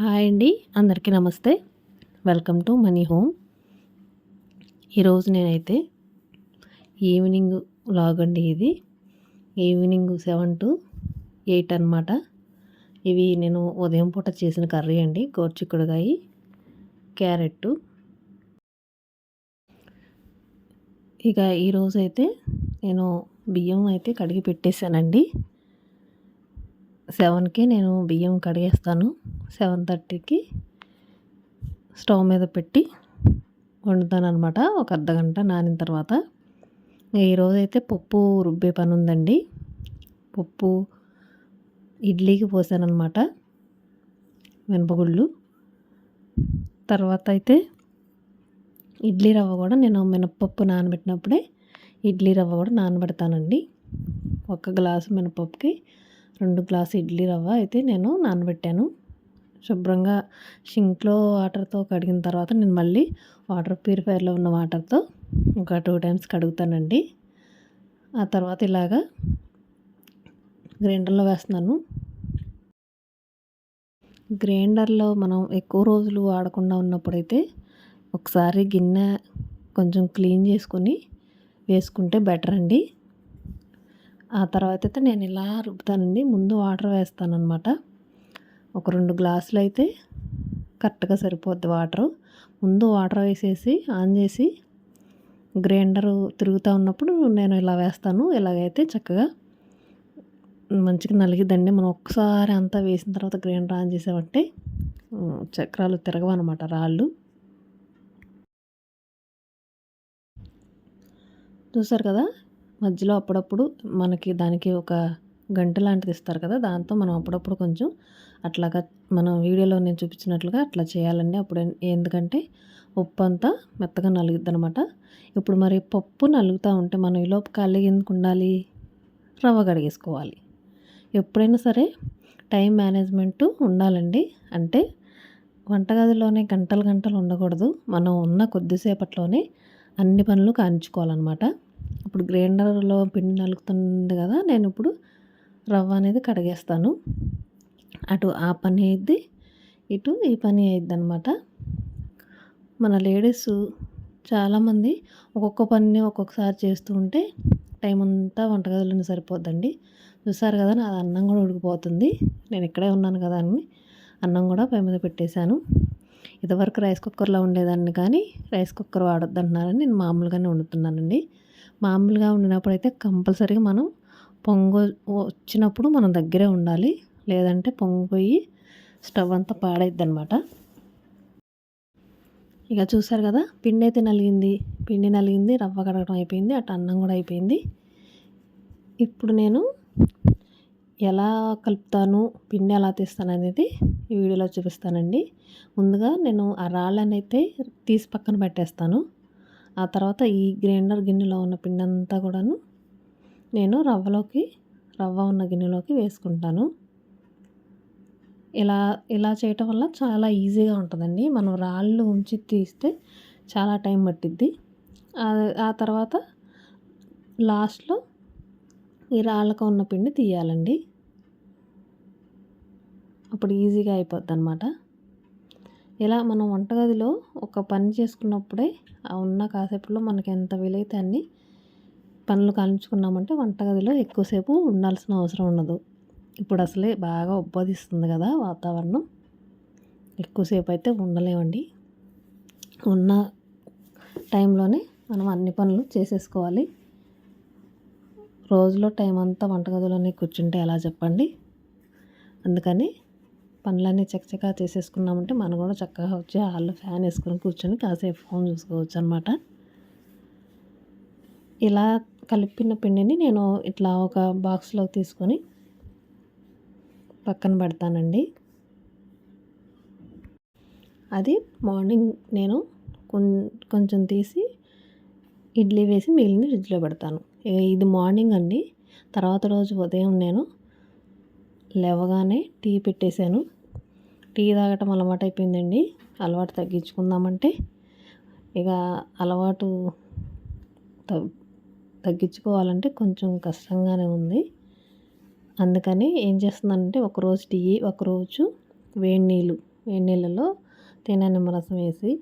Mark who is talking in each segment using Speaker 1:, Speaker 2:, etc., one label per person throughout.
Speaker 1: Hi అండి అందరికీ నమస్తే. వెల్కమ్ టు మనీ హోమ్ ఈరోజు నేనైతే ఈవినింగ్ వ్లాగ్ అండి ఇది. ఈవినింగ్ సెవెన్ టు ఎయిట్ అనమాట ఇవి నేను ఉదయం పూట చేసిన కర్రీ అండి గోర్చిక్కుడుగాయ క్యారెట్. ఇక ఈరోజైతే నేను బియ్యం అయితే కడిగి పెట్టేశానండి. సెవెన్కి నేను బియ్యం కడిగేస్తాను. సెవెన్ థర్టీకి స్టవ్ మీద పెట్టి వండుతాను అనమాట ఒక అర్ధగంట నానిన తర్వాత. ఈరోజైతే పప్పు రుబ్బే పని ఉందండి. పప్పు ఇడ్లీకి పోసానమాట మినపగుళ్ళు తర్వాత అయితే ఇడ్లీ రవ్వ కూడా నేను మినపప్పు నానబెట్టినప్పుడే ఇడ్లీ రవ్వ కూడా నానబెడతానండి. ఒక గ్లాసు మినపప్పుకి రెండు గ్లాసు ఇడ్లీ రవ్వ అయితే నేను నానబెట్టాను. శుభ్రంగా షింక్లో వాటర్తో కడిగిన తర్వాత నేను మళ్ళీ వాటర్ ప్యూరిఫైర్లో ఉన్న వాటర్తో ఒక టూ టైమ్స్ కడుగుతానండి. ఆ తర్వాత ఇలాగా గ్రైండర్లో వేస్తున్నాను. గ్రైండర్లో మనం ఎక్కువ రోజులు వాడకుండా ఉన్నప్పుడైతే ఒకసారి గిన్నె కొంచెం క్లీన్ చేసుకొని వేసుకుంటే బెటర్ అండి ఆ తర్వాత అయితే నేను ఇలా రుబ్బుతానండి. ముందు వాటర్ వేస్తాను అనమాట ఒక రెండు గ్లాసులు అయితే కరెక్ట్గా సరిపోద్ది వాటరు. ముందు వాటర్ వేసేసి ఆన్ చేసి గ్రైండర్ తిరుగుతూ ఉన్నప్పుడు నేను ఇలా వేస్తాను. ఇలాగైతే చక్కగా మంచిగా నలిగిద్దండి. మనం ఒక్కసారి అంతా వేసిన తర్వాత గ్రైండర్ ఆన్ చేసామంటే చక్రాలు తిరగవన్నమాట రాళ్ళు. చూసారు కదా? మధ్యలో అప్పుడప్పుడు మనకి దానికి ఒక గంట లాంటిది ఇస్తారు కదా దాంతో మనం అప్పుడప్పుడు కొంచెం అట్లాగా మనం వీడియోలో నేను చూపించినట్లుగా అట్లా చేయాలండి. అప్పుడు ఎందుకంటే ఉప్పు అంతా మెత్తగా నలుగుద్ది అనమాట ఇప్పుడు మరి పప్పు నలుగుతూ ఉంటే మనం ఈలోపు ఖాళీ ఎందుకు ఉండాలి? రవ్వ కడిగేసుకోవాలి. ఎప్పుడైనా సరే టైం మేనేజ్మెంటు ఉండాలండి. అంటే వంటగదిలోనే గంటలు గంటలు ఉండకూడదు. మనం ఉన్న కొద్దిసేపట్లోనే అన్ని పనులు కానించుకోవాలన్నమాట. ఇప్పుడు గ్రైండర్లో పిండి నలుగుతుంది కదా నేను ఇప్పుడు రవ్వ అనేది కడిగేస్తాను. అటు ఆ పని అయ్యిద్ది ఇటు ఈ పని అయ్యిద్ది అనమాట మన లేడీస్ చాలామంది ఒక్కొక్క పని ఒక్కొక్కసారి చేస్తూ ఉంటే టైం అంతా వంటగదిలోనే సరిపోద్దండి. చూసారు కదా నా అన్నం కూడా ఉడికిపోతుంది. నేను ఇక్కడే ఉన్నాను కదా అని అన్నం కూడా పై మీద పెట్టేశాను. ఇదివరకు రైస్ కుక్కర్లో ఉండేదాన్ని కానీ రైస్ కుక్కర్ వాడొద్దంటున్నారని నేను మామూలుగానే వండుతున్నానండి. మామూలుగా ఉండినప్పుడు అయితే కంపల్సరీగా మనం పొంగు వచ్చినప్పుడు మనం దగ్గరే ఉండాలి. లేదంటే పొంగిపోయి స్టవ్ అంతా పాడైద్ది అనమాట ఇక చూసారు కదా పిండి అయితే నలిగింది. పిండి నలిగింది రవ్వ కడగడం అయిపోయింది అటు అన్నం కూడా అయిపోయింది. ఇప్పుడు నేను ఎలా కలుపుతాను పిండి ఎలా తీస్తాను అనేది ఈ వీడియోలో చూపిస్తానండి. ముందుగా నేను ఆ రాళ్ళనైతే అయితే తీసి పక్కన పెట్టేస్తాను. ఆ తర్వాత ఈ గ్రైండర్ గిన్నెలో ఉన్న పిండి అంతా కూడాను నేను రవ్వలోకి రవ్వ ఉన్న గిన్నెలోకి వేసుకుంటాను. ఇలా ఇలా చేయటం వల్ల చాలా ఈజీగా ఉంటుందండి. మనం రాళ్ళు ఉంచి తీస్తే చాలా టైం పట్టిద్ది. ఆ తర్వాత లాస్ట్లో ఈ రాళ్ళకు ఉన్న పిండి తీయాలండి. అప్పుడు ఈజీగా అయిపోద్ది అనమాట ఇలా మనం వంటగదిలో ఒక పని చేసుకున్నప్పుడే ఆ ఉన్న కాసేపులో మనకి ఎంత వీలైతే అన్ని పనులు కాల్చుకున్నామంటే వంటగదిలో ఎక్కువసేపు ఉండాల్సిన అవసరం ఉండదు. ఇప్పుడు అసలే బాగా ఉబ్బదిస్తుంది కదా వాతావరణం. ఎక్కువసేపు అయితే ఉండలేమండి. ఉన్న టైంలోనే మనం అన్ని పనులు చేసేసుకోవాలి. రోజులో టైం అంతా వంటగదిలోనే కూర్చుంటే ఎలా చెప్పండి? అందుకని పనులన్నీ చక్కచక్క చేసేసుకున్నామంటే మనం కూడా చక్కగా వచ్చి హాల్లో ఫ్యాన్ వేసుకొని కూర్చొని కాసేపు ఫోన్ చూసుకోవచ్చు అనమాట ఇలా కలిపిన పిండిని నేను ఇట్లా ఒక బాక్స్లో తీసుకొని పక్కన పెడతానండి. అది మార్నింగ్ నేను కొంచెం తీసి ఇడ్లీ వేసి మిగిలిన ఫ్రిడ్జ్లో పెడతాను. ఇది మార్నింగ్ అండి. తర్వాత రోజు ఉదయం నేను లేవగానే టీ పెట్టేశాను. టీ తాగటం అలవాటు అయిపోయిందండి. అలవాటు తగ్గించుకుందామంటే ఇక అలవాటు తగ్గించుకోవాలంటే కొంచెం కష్టంగానే ఉంది. అందుకని ఏం చేస్తున్నానంటే ఒకరోజు టీ ఒకరోజు వేడి నీళ్ళు వేడి నీళ్ళలో తేనె నిమ్మరసం వేసి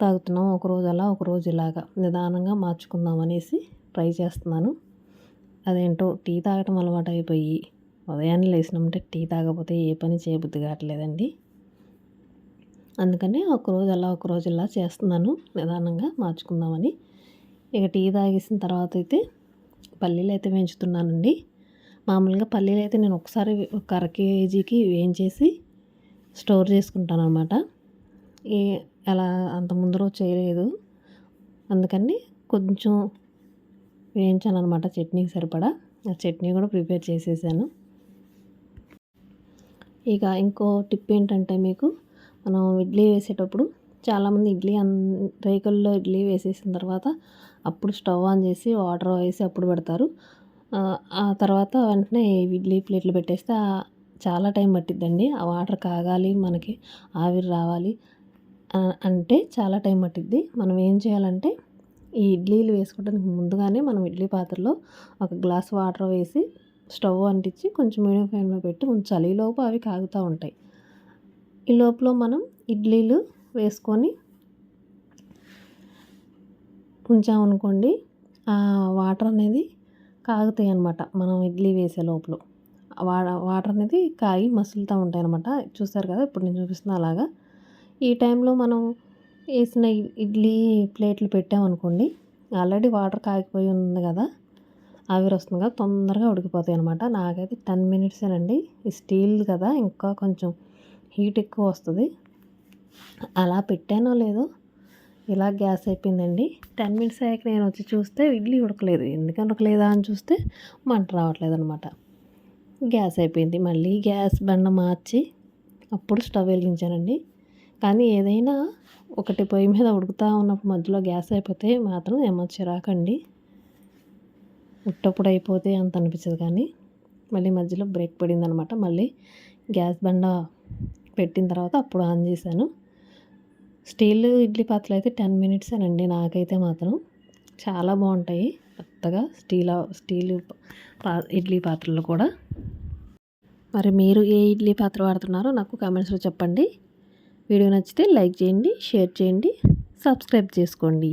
Speaker 1: తాగుతున్నాం. ఒకరోజు అలా ఒకరోజు ఇలాగా నిదానంగా మార్చుకుందాం అనేసి ట్రై చేస్తున్నాను. అదేంటో టీ తాగటం అలవాటు అయిపోయి ఉదయాన్నే లేచినామంటే టీ తాగకపోతే ఏ పని చేయబుద్ధి కావట్లేదండి. అందుకనే ఒకరోజు అలా ఒకరోజు ఇలా చేస్తున్నాను. నిదానంగా మార్చుకుందామని. ఇక టీ తాగేసిన తర్వాత అయితే పల్లీలు అయితే వేయించుతున్నానండి. మామూలుగా పల్లీలు అయితే నేను ఒకసారి ఒక అర కేజీకి వేయించేసి స్టోర్ చేసుకుంటాను అనమాట ఈ అలా అంత ముందు రోజు చేయలేదు. అందుకని కొంచెం వేయించాను అనమాట చట్నీకి సరిపడా. ఆ చట్నీ కూడా ప్రిపేర్ చేసేసాను. ఇక ఇంకో టిప్ ఏంటంటే మీకు మనం ఇడ్లీ వేసేటప్పుడు చాలామంది ఇడ్లీ అన్ రేకుల్లో ఇడ్లీ వేసేసిన తర్వాత అప్పుడు స్టవ్ ఆన్ చేసి వాటర్ వేసి అప్పుడు పెడతారు. ఆ తర్వాత వెంటనే ఇడ్లీ ప్లేట్లు పెట్టేస్తే చాలా టైం పట్టిద్దండి. ఆ వాటర్ కాగాలి మనకి ఆవిరి రావాలి అంటే చాలా టైం పట్టిద్ది. మనం ఏం చేయాలంటే ఈ ఇడ్లీలు వేసుకోవడానికి ముందుగానే మనం ఇడ్లీ పాత్రలో ఒక గ్లాస్ వాటర్ వేసి స్టవ్ అంటించి కొంచెం మీడియం ఫ్లేమ్లో పెట్టి ఉంచాలి. ఈలోపు అవి కాగుతూ ఉంటాయి. ఈ లోపల మనం ఇడ్లీలు వేసుకొని ఉంచామనుకోండి ఆ వాటర్ అనేది కాగుతాయి అనమాట మనం ఇడ్లీ వేసే లోపల. వాటర్ అనేది కాగి మసులుతూ ఉంటాయి అనమాట చూస్తారు కదా ఇప్పుడు నేను చూపిస్తున్నా అలాగా. ఈ టైంలో మనం వేసిన ఇడ్లీ ప్లేట్లు పెట్టామనుకోండి ఆల్రెడీ వాటర్ కాగిపోయి ఉంది కదా ఆవిరి వస్తుంది కదా తొందరగా ఉడికిపోతాయి అనమాట నాకైతే టెన్ మినిట్సేనండి. ఈ స్టీల్ కదా ఇంకా కొంచెం హీట్ ఎక్కువ వస్తుంది. అలా పెట్టానో లేదో ఇలా గ్యాస్ అయిపోయిందండి. టెన్ మినిట్స్ అయ్యాక నేను వచ్చి చూస్తే ఇడ్లీ ఉడకలేదు. ఎందుకని ఉడకలేదా అని చూస్తే మంట రావట్లేదు అనమాట గ్యాస్ అయిపోయింది. మళ్ళీ గ్యాస్ బండ మార్చి అప్పుడు స్టవ్ వెలిగించానండి. కానీ ఏదైనా ఒకటి పొయ్యి మీద ఉడుకుతూ ఉన్నప్పుడు మధ్యలో గ్యాస్ అయిపోతే మాత్రం ఏమో చిరాకండి. ఉట్టప్పుడు అయిపోతే అంత అనిపించదు కానీ మళ్ళీ మధ్యలో బ్రేక్ పడింది అనమాట మళ్ళీ గ్యాస్ బండ పెట్టిన తర్వాత అప్పుడు ఆన్ చేశాను. స్టీల్ ఇడ్లీ పాత్రలు అయితే టెన్ మినిట్స్ అండి నాకైతే మాత్రం. చాలా బాగుంటాయి కొత్తగా స్టీల్ స్టీల్ పా ఇడ్లీ పాత్రలు కూడా. మరి మీరు ఏ ఇడ్లీ పాత్ర వాడుతున్నారో నాకు కామెంట్స్లో చెప్పండి. వీడియో నచ్చితే లైక్ చేయండి షేర్ చేయండి సబ్స్క్రైబ్ చేసుకోండి.